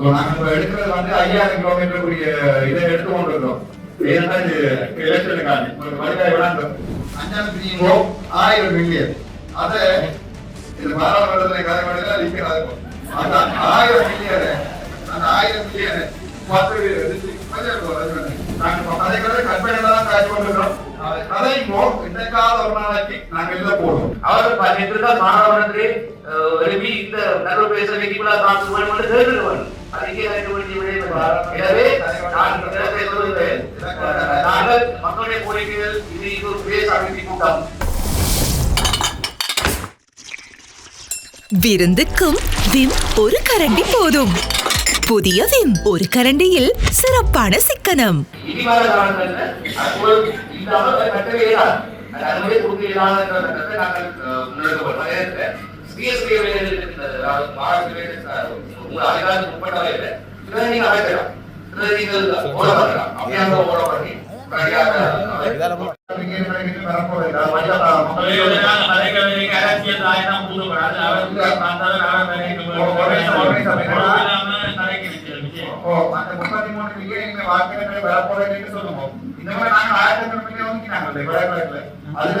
So நாங்க இப்ப எடுக்கிறது வந்து ஐயாயிரம் கிலோமீட்டர் கூடிய இதை எடுத்து கொண்டு இருக்கோம் ஏன்னா இது எலெக்ஷனுக்காண்டி உங்களுக்கு வருவாய் விடாண்டு அஞ்சாம் பிரியுங்கோ ஆயிரம் மில்லியன் அதை இது பாராளுமன்றத்தில் கதை அந்த ஆயிரம் மில்லியனு அந்த ஆயிரம் மில்லியனு பத்து நாங்க அதை கதை கற்பனை தான் காட்சி கொண்டிருக்கிறோம். கதைங்கோ இன்றைக்கால ஒரு நாளைக்கு நாங்க இல்ல போடுவோம் அவர் பன்னிரண்டு மாணவர்கள் எழுப்பி இந்த நடுவு பேச வைக்கக்கூட தான் சுவன் எனவே நான் இந்த நாங்கள் மக்களுடைய கோரிக்கைகள் இது இது பேச கூட்டம். விருந்துக்கும் விம் ஒரு கரண்டி போதும். புதிய விம் ஒரு கரண்டியில் சிறப்பான சிக்கனம். இனி சிஎஸ்பி உங்கள் அதிகாரத்துக்கு உட்பட்டவை இல்லை. இதை நீங்க அமைக்கலாம் இதை நீங்கள் ஓட பண்ணலாம். அப்படியாக ஓட பண்ணி இந்த மாதிரி ஆயிரத்தி ஐநூறு மில்லியன் விளையாட்டுல அதுல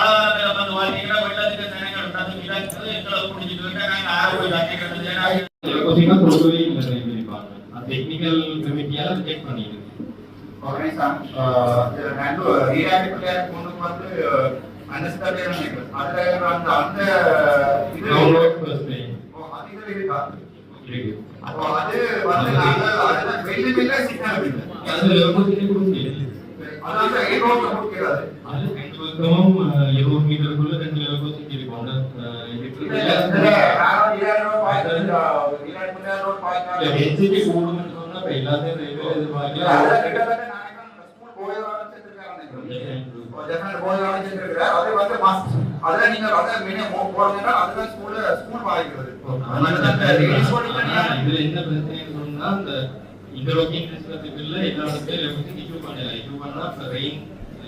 மாகாணத்தில் வந்து வாழ்க்கையில வெள்ளத்துக்கு நினைக்கிற நடந்து இழக்கிறது எங்களை பிடிச்சிட்டு விட்டா நாங்க ஆறு போய் கட்டிக்கிறது ஏன்னா கொஸ்டினா கொடுக்கவே இல்லை ட்ரைவ் டிபார்ட்மெண்ட் டெக்னிக்கல் கமிட்டியால ரிஜெக்ட் பண்ணிடுது ஆர்கனைசேஷன் ரெண்டு ஈராயிரத்தி பிள்ளையாருக்கு முன்னுக்கு வந்து அண்டர்ஸ்டாண்டிங் நினைக்கிறேன். அதுல அந்த அந்த இது டவுன்லோட் ஃபர்ஸ்ட் டே ஓ, அது இதுல இருக்கா? இருக்கு. அப்போ அது வந்து நாங்க அதுல வெளிய வெளிய சிக்னல் இல்லை அது அஹ், இருபது மீட்டருக்குள்ள ரெண்டு லெவல் கோச்சிங் இருக்கும் அந்த அஹ், இதுக்கு இதுல இதுல நான் ஈராயிரம் ரூபாய் பாய்ச்சல் ஈராயிரத்தி பிள்ளையார் ரோட் இல்ல, பாய்ச்சல் density கூடும்னு சொன்னா இப்ப எல்லாத்தையும் ரயில்வே அதுல எதிர்பார்க்கல. கிட்டத்தட்ட நான் ஸ்கூல் போய் ஆரம்பிச்சிருக்காங்க ஜெஃபன் போய் ஆரம்பிச்சிருக்காரு அது வந்து மாஸ் அதுல நீங்க அதை மினி போறதுன்னா அதுல ஸ்கூல் ஸ்கூல் இதுல என்ன சொன்னா அந்த சிஸ்டத்துக்குள்ள எல்லா இடத்துலயும் லெவலுக்கு இஷ்யூ பண்ணல இஷ்யூ பண்ணா இப்ப ரெயின்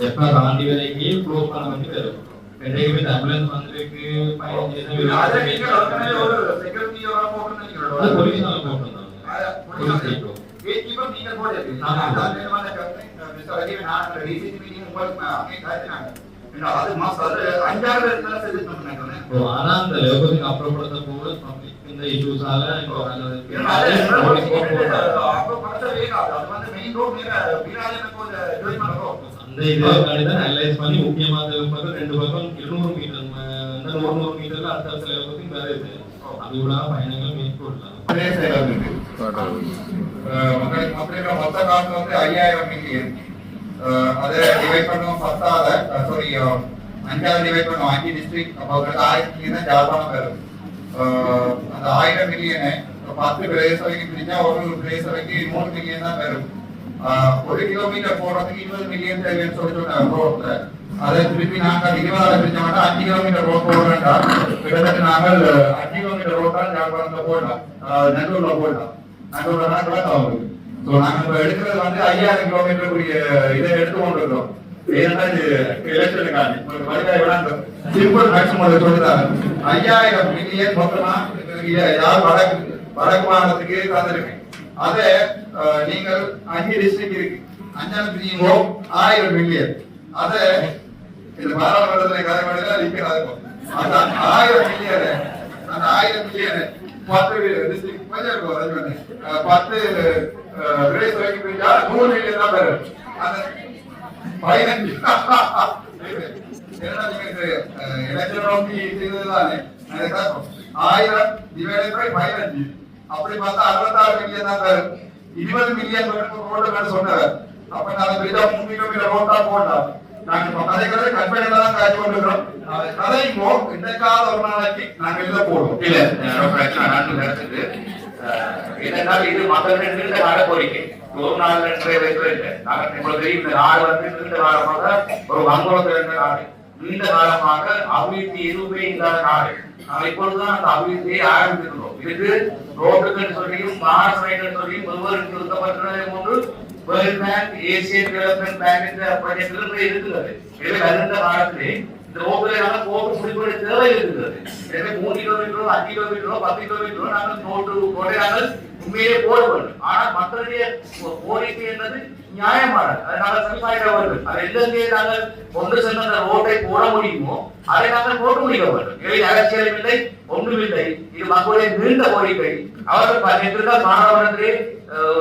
எப்ப தாண்டி வரைக்கும் க்ளோஸ் பண்ண வேண்டி வரும் ரெண்டையுமே ஆம்புலன்ஸ் வந்திருக்கு போலீஸால போட்டிருந்தாங்க போலீஸ் இப்போ ஆனா அந்த லெவலுக்கு அப்புறப்படுத்த போது இந்த இஷ்யூஸால அந்த இதை தான் அனலைஸ் பண்ணி முக்கியமா அந்த பக்கம் ரெண்டு பக்கம் இருநூறு மீட்டர் இந்த நூறு நூறு மீட்டர்ல அடுத்த அடுத்த லெவலுக்கு வருது அது கூட பயணங்கள் மேற்கொள்ளலாம். அதே செயல் இருக்கு. மக்களுக்கு மக்களுக்கு மொத்த காசு வந்து ஐயாயிரம் மில்லியன் அதை டிவைட் பண்ணுவோம் பத்தாவது சாரி அஞ்சாவது டிவைட் பண்ணுவோம் அஞ்சு டிஸ்ட்ரிக்ட் அப்போ ஆயிரத்தி மில்லியன் தான் ஜாழ்ப்பாணம் வரும் அஹ், அந்த ஆயிரம் மில்லியனை பத்து பிரதேச வரைக்கும் பிரிஞ்சா ஒரு பிரதேச வரைக்கும் மூணு மில்லியன் தான் வரும் அஹ், ஒரு கிலோமீட்டர் போறதுக்கு இருபது மில்லியன் தேவைன்னு சொல்லி சொன்னாங்க ரோட்ல அதை திருப்பி நாங்கள் இருபதாயிரம் பிரிச்ச மாட்டோம் அஞ்சு கிலோமீட்டர் ரோட் போடுறேன்டா கிட்டத்தட்ட நாங்கள் அஞ்சு கிலோமீட்டர் ரோட் தான் ஜாழ்ப்பாணத்துல போடலாம் நெல்லூர்ல போடலாம் நெல்லூர்ல தான் கிடக்கும் ஆகுது ஸோ நாங்கள் இப்போ எடுக்கிறது வந்து ஐயாயிரம் கிலோமீட்டர் கூடிய இதை எடுத்து கொண்டிருக்கிறோம் ஏன்னா இது எலெக்ஷனுக்காண்டி உங்களுக்கு வருவாய் விடாண்டு சிம்பிள் மேக்ஸிமம் சொல்லிட்டாங்க ஐயாயிரம் மில்லியன் மொத்தமா இதை வடக்கு வடக்கு மாநிலத்துக்கு தந்திருக்கேன் அதை நீங்கள் அஞ்சு டிஸ்ட்ரிக்ட் இருக்கு. அஞ்சாவது பிரியுங்கோ ஆயிரம் மில்லியன் அதை இது பாராளுமன்றத்தில் கதை பண்ணி நிற்கிறாரு அந்த ஆயிரம் மில்லியனு அந்த ஆயிரம் மில்லியனு பத்து டிஸ்ட்ரிக்ட் கொஞ்சம் இருக்கும் அது. அஹ், பத்து பிரதேச வரைக்கும் பிரிஞ்சா நூறு மில்லியன் தான் வரும். அந்த பதினஞ்சு. என்னடா நீங்க எலெக்ஷன் நோக்கி அதுக்காக ஆயிரம் பை பதினஞ்சு. அப்படி பார்த்தா அறுபத்தாறு மில்லியன் தான் வரும் இருபது மில்லியன் ரோடு மேல சொன்னவர் அப்ப நாங்க பெரிய மூணு கிலோமீட்டர் ரோட்டா போடலாம் நாங்க இப்ப கதை கதை கற்பனை தான் காட்சி கொண்டிருக்கிறோம் கதைங்கோ இந்த கால ஒரு நாளைக்கு நாங்க இதுல போடுவோம். இல்ல, பிரச்சனை நடந்து நடக்குது. அஹ், இது மக்களின் நீண்ட கால கோரிக்கை ஒரு நாள் நிறைவேற்ற நாங்க உங்களுக்கு தெரியும் இந்த நாடு வந்து நீண்ட காலமாக ஒரு வங்குரோத்தில் இருந்த நாடு நீண்ட காலமாக அபிவிருத்தி எதுவுமே இல்லாத நாடு. நாம் இப்பொழுதுதான் அந்த அபிவிருத்தியை ஆரம்பித்திருக்கிறோம். இதுக்கு ரோடுகள் சொல்லியும் மகாசபைகள் சொல்லியும் ஒவ்வொரு நிறுத்தப்பட்டுள்ளதை போன்று world bank Asian development bank என்ற ப்ராஜெக்ட் இருக்கிறது எனவே வருகின்ற காலத்திலே இந்த ரோட்டில் முடிக்கிற தேவை இருக்கிறது எனவே மூணு கிலோமீட்டரோ அஞ்சு கிலோமீட்டரோ பத்து கிலோமீட்டரோ நாங்கள் ரோட்டை நாங்கள் உண்மையிலே போட வேண்டும் ஆனால் மக்களுடைய கோரிக்கை என்பது நியாயமானது அதை நாங்கள் சரிபார்க்க வேண்டும் அதை எந்தெங்கே நாங்கள் கொண்டு சென்ற அந்த ரோட்டை போட முடியுமோ அதை நாங்கள் போட்டு முடிக்க வேண்டும் இவை அரசியலும் இல்லை ஒன்றுமில்லை இது மக்களுடைய நீண்ட கோரிக்கை அவர்கள் பதினெட்டு மாணவர்களே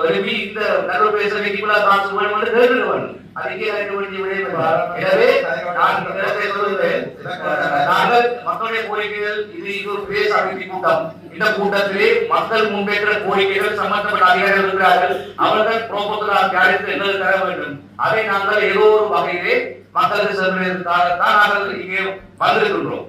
எழுப்பி இந்த நடுவு பேச வேண்டிய காசு வேண்டும் என்று கேட்க வேண்டும் அதுக்கே அறிந்து வேண்டிய விடயம் எனவே நான் அஹ், நாங்கள் மக்களுடைய கோரிக்கைகள் இது இது ஒரு பேச அமைதி கூட்டம். இந்த கூட்டத்திலே மக்கள் முன்வைக்கிற கோரிக்கைகள் சம்பந்தப்பட்ட அதிகாரிகள் இருக்கிறார்கள். அவர்கள் புரோபோசலாக தயாரித்து எங்களுக்கு தர வேண்டும். அதை நாங்கள் ஏதோ ஒரு வகையிலே மக்களுக்கு சென்றதற்காகத்தான் நாங்கள் இங்கே வந்திருக்கின்றோம்.